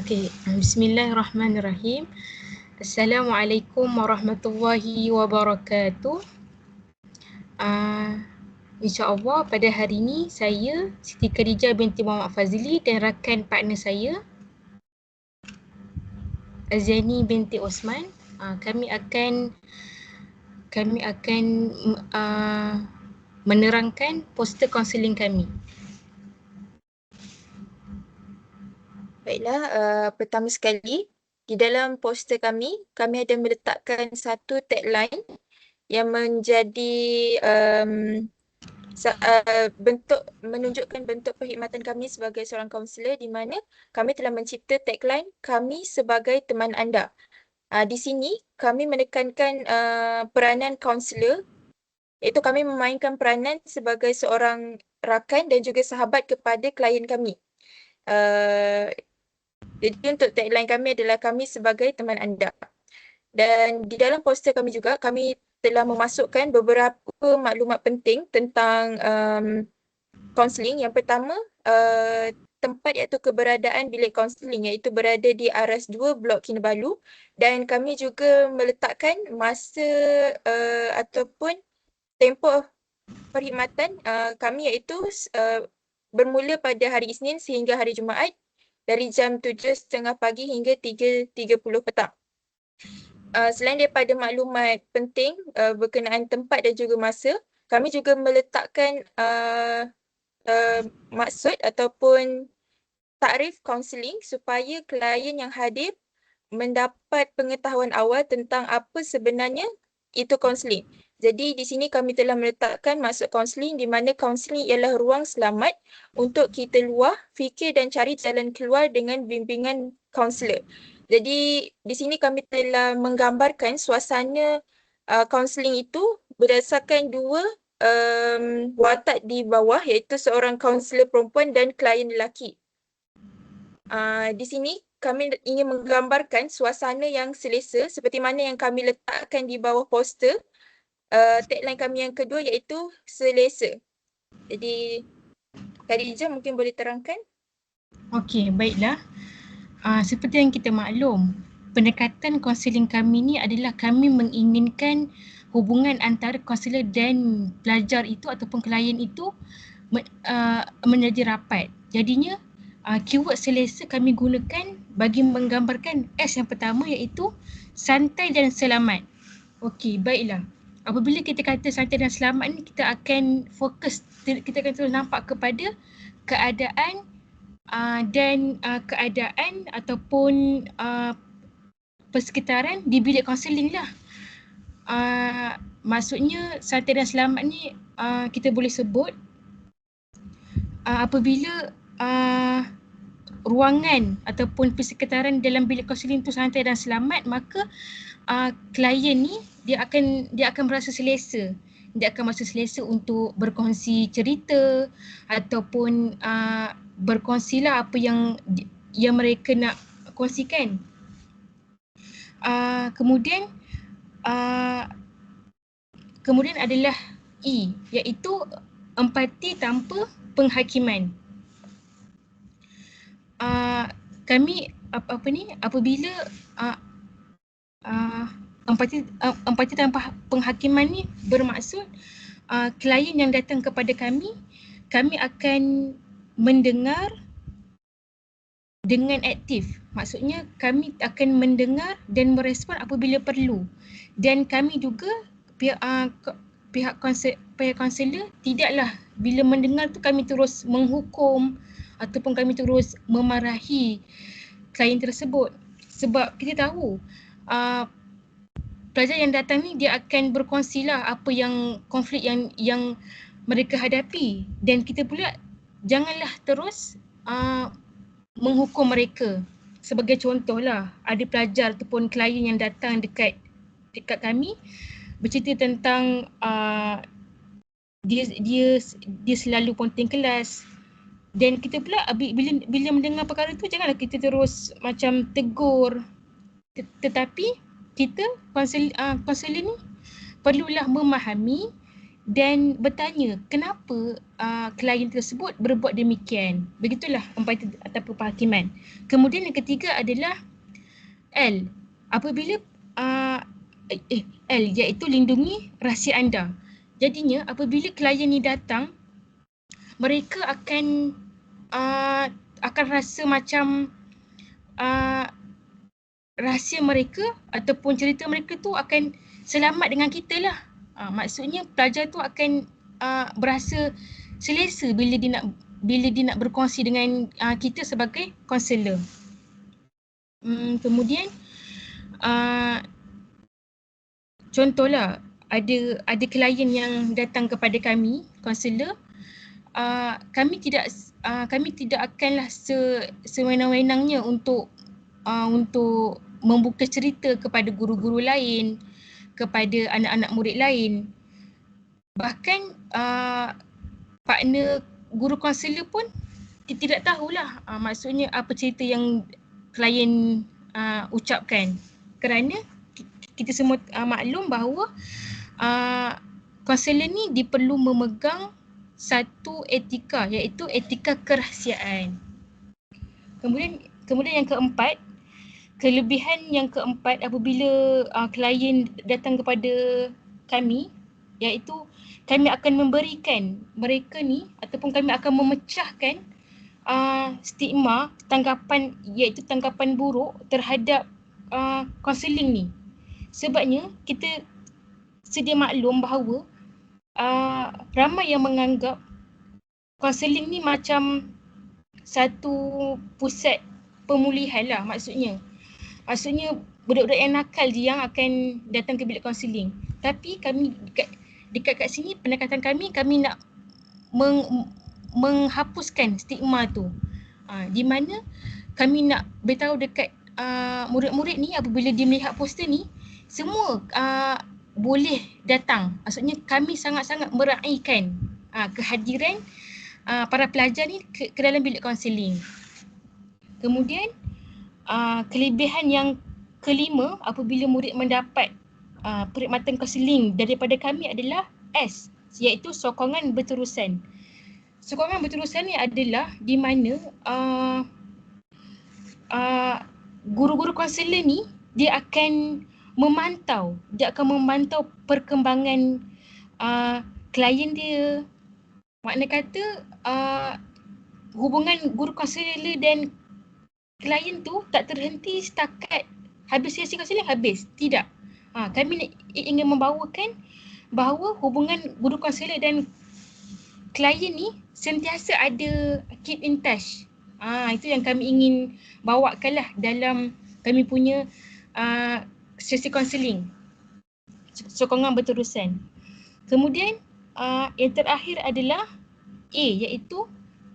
Okey, bismillahirrahmanirrahim. Assalamualaikum warahmatullahi wabarakatuh. Uh, InsyaAllah pada hari ini saya Siti Khadijah binti Muhammad Fazli dan rakan partner saya Aziani binti Osman. Uh, kami akan kami akan uh, menerangkan poster kaunseling kami. Baiklah, uh, pertama sekali di dalam poster kami, kami ada meletakkan satu tagline yang menjadi um, bentuk menunjukkan bentuk perkhidmatan kami sebagai seorang kaunselor di mana kami telah mencipta tagline kami sebagai teman anda. Uh, di sini kami menekankan uh, peranan kaunselor iaitu kami memainkan peranan sebagai seorang rakan dan juga sahabat kepada klien kami. Uh, jadi untuk tagline kami adalah kami sebagai teman anda. Dan di dalam poster kami juga kami telah memasukkan beberapa maklumat penting tentang kaunseling. Um, Yang pertama uh, tempat iaitu keberadaan bilik kaunseling iaitu berada di Aras 2 Blok Kinabalu dan kami juga meletakkan masa uh, ataupun tempoh perkhidmatan uh, kami iaitu uh, bermula pada hari Isnin sehingga hari Jumaat dari jam 7.30 pagi hingga 3.30 petang. Uh, selain daripada maklumat penting uh, berkenaan tempat dan juga masa, kami juga meletakkan uh, uh, maksud ataupun takrif kaunseling supaya klien yang hadir mendapat pengetahuan awal tentang apa sebenarnya itu kaunseling. Jadi di sini kami telah meletakkan maksud kaunseling di mana kaunseling ialah ruang selamat untuk kita luah, fikir dan cari jalan keluar dengan bimbingan kaunselor. Jadi di sini kami telah menggambarkan suasana kaunseling uh, itu berdasarkan dua um, watak di bawah iaitu seorang kaunselor perempuan dan klien lelaki. Uh, di sini kami ingin menggambarkan suasana yang selesa seperti mana yang kami letakkan di bawah poster uh, tagline kami yang kedua iaitu selesa. Jadi Khadijah mungkin boleh terangkan? Okey, baiklah. Uh, seperti yang kita maklum, pendekatan kaunseling kami ni adalah kami menginginkan hubungan antara kaunselor dan pelajar itu ataupun klien itu uh, menjadi rapat. Jadinya uh, keyword selesa kami gunakan bagi menggambarkan S yang pertama iaitu santai dan selamat. Okey, baiklah apabila kita kata santai dan selamat ni kita akan fokus kita akan terus nampak kepada keadaan uh, dan uh, keadaan ataupun uh, persekitaran di bilik kaunseling lah. Uh, maksudnya santai dan selamat ni uh, kita boleh sebut uh, apabila uh, ruangan ataupun persekitaran dalam bilik kaunseling tu santai dan selamat maka uh, klien ni dia akan dia akan merasa selesa. Dia akan merasa selesa untuk berkongsi cerita ataupun uh, berkongsilah apa yang yang mereka nak kongsikan. Uh, kemudian uh, kemudian adalah E iaitu empati tanpa penghakiman. Uh, kami apa, apa ni apabila uh, uh, empati uh, empati tanpa penghakiman ni bermaksud uh, klien yang datang kepada kami kami akan mendengar dengan aktif. Maksudnya kami akan mendengar dan merespon apabila perlu. Dan kami juga pihak uh, pihak konselor pihak konselor tidaklah bila mendengar tu kami terus menghukum ataupun kami terus memarahi klien tersebut. Sebab kita tahu uh, pelajar yang datang ni dia akan berkongsilah apa yang konflik yang yang mereka hadapi. Dan kita pula janganlah terus uh, menghukum mereka. Sebagai contohlah ada pelajar ataupun klien yang datang dekat dekat kami bercerita tentang uh, dia dia dia selalu ponting kelas. Dan kita pula bila bila mendengar perkara tu janganlah kita terus macam tegur. Tetapi kita konselor uh, ni perlulah memahami dan bertanya kenapa uh, klien tersebut berbuat demikian. Begitulah umpatan atau penghakiman. Kemudian yang ketiga adalah L. Apabila uh, eh, L iaitu lindungi rahsia anda. Jadinya apabila klien ni datang mereka akan uh, akan rasa macam uh, rahsia mereka ataupun cerita mereka tu akan selamat dengan kita lah. Uh, maksudnya pelajar tu akan uh, berasa selesa bila dia nak bila dia nak berkongsi dengan uh, kita sebagai konselor. Hmm, kemudian uh, contohlah ada ada klien yang datang kepada kami konselor uh, kami tidak uh, kami tidak akanlah se sewenang-wenangnya untuk uh, untuk membuka cerita kepada guru-guru lain kepada anak-anak murid lain bahkan uh, partner guru konselor pun tidak tahulah uh, maksudnya apa cerita yang klien uh, ucapkan kerana kita semua uh, maklum bahawa konselor uh, ni diperlu memegang satu etika iaitu etika kerahsiaan. Kemudian kemudian yang keempat, kelebihan yang keempat apabila uh, klien datang kepada kami iaitu kami akan memberikan mereka ni ataupun kami akan memecahkan uh, stigma tanggapan iaitu tanggapan buruk terhadap uh, ni. Sebabnya kita sedia maklum bahawa uh, ramai yang menganggap kaunseling ni macam satu pusat pemulihan lah maksudnya. Maksudnya budak-budak yang nakal je yang akan datang ke bilik kaunseling. Tapi kami dekat, dekat kat sini pendekatan kami, kami nak meng, menghapuskan stigma tu. Uh, di mana kami nak beritahu dekat uh, murid-murid ni apabila dia melihat poster ni, semua uh, boleh datang. Maksudnya kami sangat-sangat meraihkan uh, kehadiran uh, para pelajar ni ke, ke dalam bilik kaunseling. Kemudian uh, kelebihan yang kelima apabila murid mendapat uh, perkhidmatan kaunseling daripada kami adalah S iaitu sokongan berterusan. Sokongan berterusan ni adalah di mana uh, uh, guru-guru kaunselor ni dia akan memantau, dia akan memantau perkembangan uh, klien dia. Makna kata uh, hubungan guru kaunselor dan klien tu tak terhenti setakat habis sesi kaunseling habis. Tidak. Uh, kami ingin membawakan bahawa hubungan guru kaunselor dan klien ni sentiasa ada keep in touch. Ah itu yang kami ingin bawakanlah dalam kami punya uh, sesi kaunseling sokongan berterusan. Kemudian uh, yang terakhir adalah A iaitu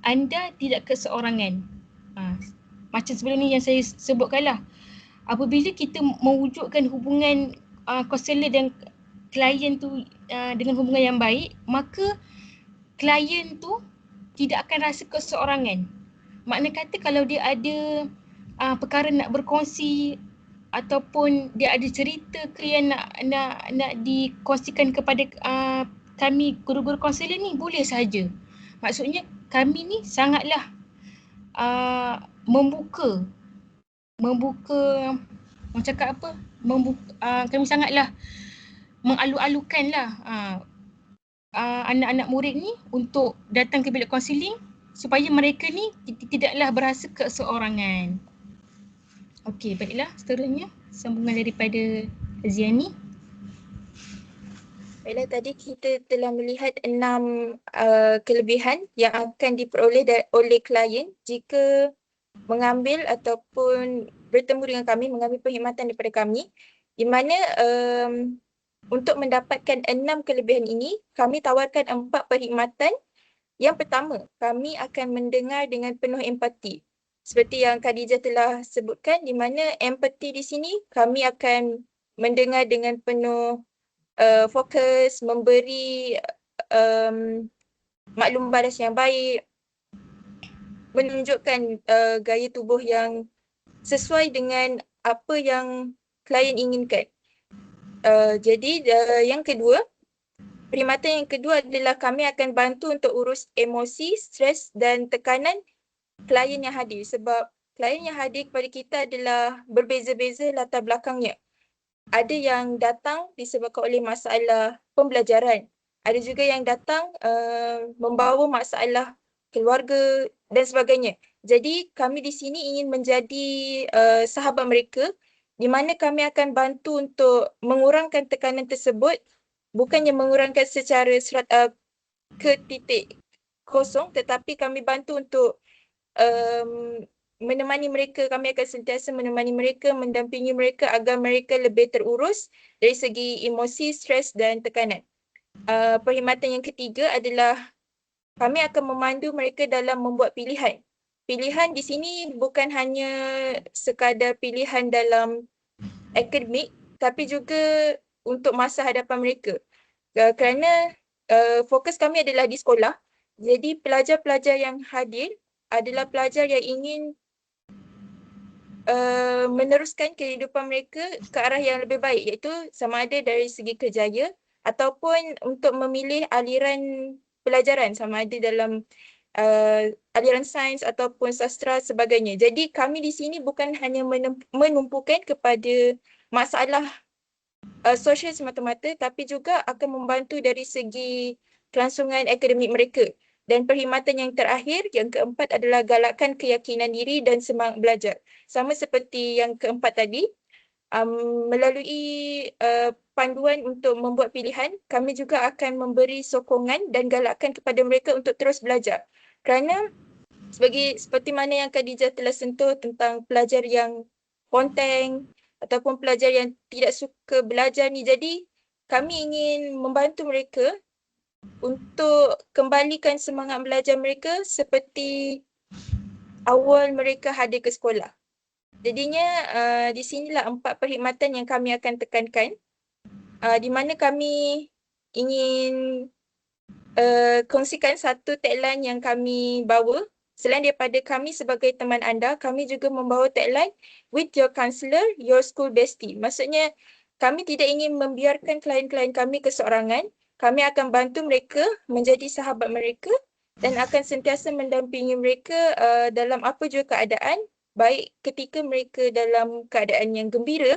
anda tidak keseorangan. Uh, macam sebelum ni yang saya sebutkanlah. Apabila kita mewujudkan hubungan uh, dan klien tu uh, dengan hubungan yang baik, maka klien tu tidak akan rasa keseorangan. Makna kata kalau dia ada uh, perkara nak berkongsi ataupun dia ada cerita yang nak nak nak dikongsikan kepada uh, kami guru-guru konselor ni boleh saja. Maksudnya kami ni sangatlah uh, membuka membuka mau cakap apa? Membuka uh, kami sangatlah mengalu-alukan lah uh, uh, anak-anak murid ni untuk datang ke bilik konseling supaya mereka ni tidaklah berasa keseorangan. Okey, baiklah seterusnya sambungan daripada Ziani. Baiklah, tadi kita telah melihat enam uh, kelebihan yang akan diperoleh oleh klien jika mengambil ataupun bertemu dengan kami, mengambil perkhidmatan daripada kami di mana um, untuk mendapatkan enam kelebihan ini, kami tawarkan empat perkhidmatan. Yang pertama, kami akan mendengar dengan penuh empati seperti yang Khadijah telah sebutkan di mana empati di sini kami akan mendengar dengan penuh uh, fokus, memberi um, maklum balas yang baik, menunjukkan uh, gaya tubuh yang sesuai dengan apa yang klien inginkan. Uh, jadi uh, yang kedua, perkhidmatan yang kedua adalah kami akan bantu untuk urus emosi, stres dan tekanan klien yang hadir sebab klien yang hadir kepada kita adalah berbeza-beza latar belakangnya. Ada yang datang disebabkan oleh masalah pembelajaran. Ada juga yang datang uh, membawa masalah keluarga dan sebagainya. Jadi kami di sini ingin menjadi uh, sahabat mereka di mana kami akan bantu untuk mengurangkan tekanan tersebut bukannya mengurangkan secara serat, uh, ke titik kosong tetapi kami bantu untuk um, menemani mereka kami akan sentiasa menemani mereka mendampingi mereka agar mereka lebih terurus dari segi emosi stres dan tekanan. Uh, perkhidmatan yang ketiga adalah kami akan memandu mereka dalam membuat pilihan. Pilihan di sini bukan hanya sekadar pilihan dalam akademik tapi juga untuk masa hadapan mereka. Uh, kerana uh, fokus kami adalah di sekolah. Jadi pelajar-pelajar yang hadir adalah pelajar yang ingin uh, meneruskan kehidupan mereka ke arah yang lebih baik iaitu sama ada dari segi kerjaya ataupun untuk memilih aliran pelajaran sama ada dalam uh, aliran sains ataupun sastra sebagainya. Jadi kami di sini bukan hanya menumpukan kepada masalah uh, sosial semata-mata tapi juga akan membantu dari segi kelangsungan akademik mereka. Dan perkhidmatan yang terakhir, yang keempat adalah galakkan keyakinan diri dan semangat belajar. Sama seperti yang keempat tadi, um, melalui uh, panduan untuk membuat pilihan, kami juga akan memberi sokongan dan galakkan kepada mereka untuk terus belajar. Kerana sebagai seperti mana yang Khadijah telah sentuh tentang pelajar yang ponteng ataupun pelajar yang tidak suka belajar ni. Jadi kami ingin membantu mereka untuk kembalikan semangat belajar mereka seperti awal mereka hadir ke sekolah. Jadinya uh, di sinilah empat perkhidmatan yang kami akan tekankan uh, di mana kami ingin uh, kongsikan satu tagline yang kami bawa. Selain daripada kami sebagai teman anda, kami juga membawa tagline with your counselor, your school bestie. Maksudnya kami tidak ingin membiarkan klien-klien kami keseorangan. Kami akan bantu mereka menjadi sahabat mereka dan akan sentiasa mendampingi mereka uh, dalam apa juga keadaan baik ketika mereka dalam keadaan yang gembira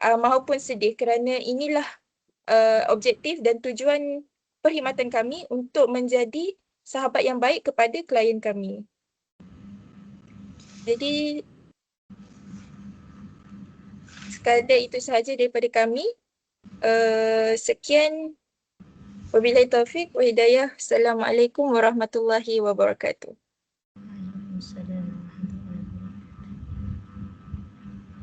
uh, maupun sedih kerana inilah uh, objektif dan tujuan perkhidmatan kami untuk menjadi sahabat yang baik kepada klien kami. Jadi sekadar itu sahaja daripada kami. Uh, sekian. Wabillahi taufiq wa hidayah. Assalamualaikum warahmatullahi wabarakatuh.